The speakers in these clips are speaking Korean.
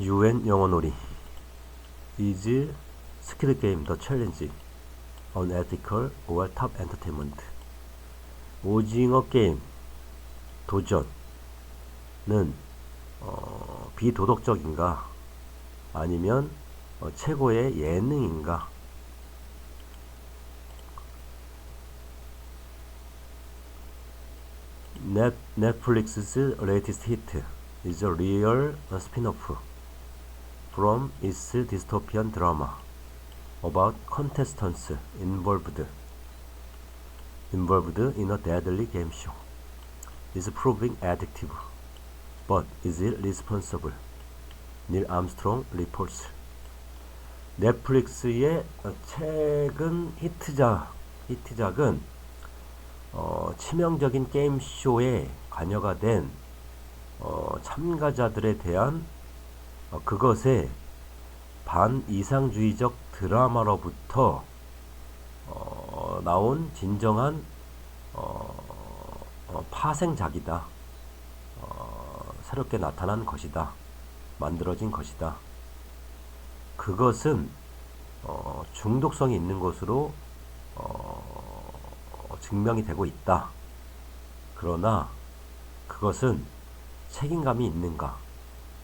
UN 영어놀이 is Squid Game the challenge unethical or top entertainment 오징어 게임 도전은 어, 비도덕적인가 아니면 어, 최고의 예능인가 넷, Netflix's latest hit is a real spin-off from its dystopian drama about contestants involved involved in a deadly game show. is proving addictive, but is it responsible? 닐 암스트롱 리포츠. 넷플릭스의 어, 최근 히트작 히트작은 어, 치명적인 게임 쇼에 관여가 된 어, 참가자들에 대한 어, 그것에 반이상주의적 드라마로부터 어, 나온 진정한 어, 어, 파생작이다. 어, 새롭게 나타난 것이다. 만들어진 것이다. 그것은 어, 중독성이 있는 것으로 어, 증명이 되고 있다. 그러나 그것은 책임감이 있는가?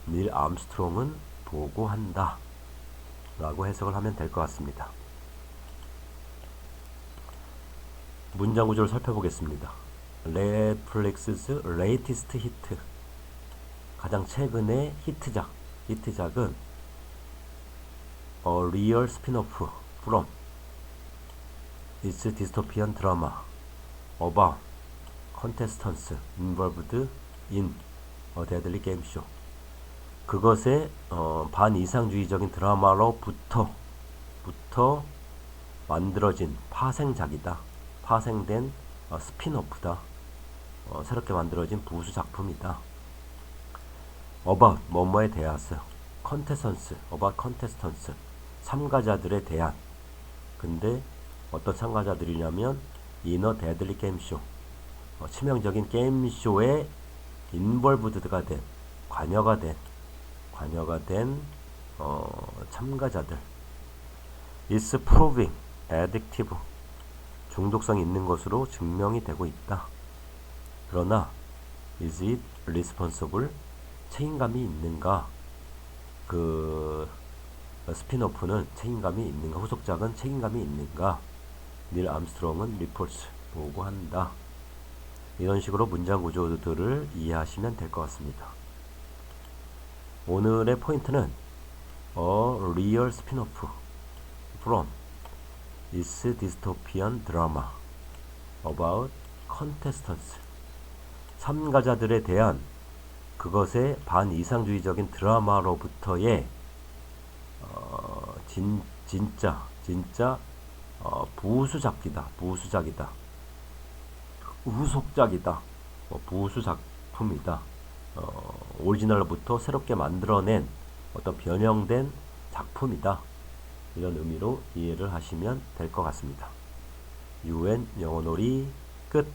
닐 암스트롱은 보고한다. 라고 해석을 하면 될 것 같습니다. 문장 구조를 살펴보겠습니다. 넷플릭스's latest hit 가장 최근의 히트작 히트작은 A real spin-off from its dystopian drama about contestants involved in a deadly game show 그것의 어, 반이상주의적인 드라마로부터 부터 만들어진 파생작이다. 파생된 어, 스피노프다. 어, 새롭게 만들어진 부수 작품이다. about 뭐뭐에 대하여 컨테선스 about 컨테스턴스 참가자들에 대한 근데 어떤 참가자들이냐면 이너 데들리 게임쇼 어, 치명적인 게임쇼에 인벌브드가 된 관여가 된 관여가 된 어, 참가자들 is proving addictive 중독성 있는 것으로 증명이 되고 있다. 그러나 is it responsible 책임감이 있는가? 그 스피노프는 책임감이 있는가? 후속작은 책임감이 있는가? 닐 암스트롱은 리포츠 보고한다. 이런 식으로 문장 구조들을 이해하시면 될 것 같습니다. 오늘의 포인트는 A real spin-off from its dystopian drama about contestants. 참가자들에 대한 그것의 반이상주의적인 드라마로부터의 어, 진, 진짜 진짜 어, 부수작이다 부수작이다. 후속작이다. 뭐 부수작품이다 어, 오리지널부터 새롭게 만들어낸 어떤 변형된 작품이다 이런 의미로 이해를 하시면 될 것 같습니다. UN 영어놀이 끝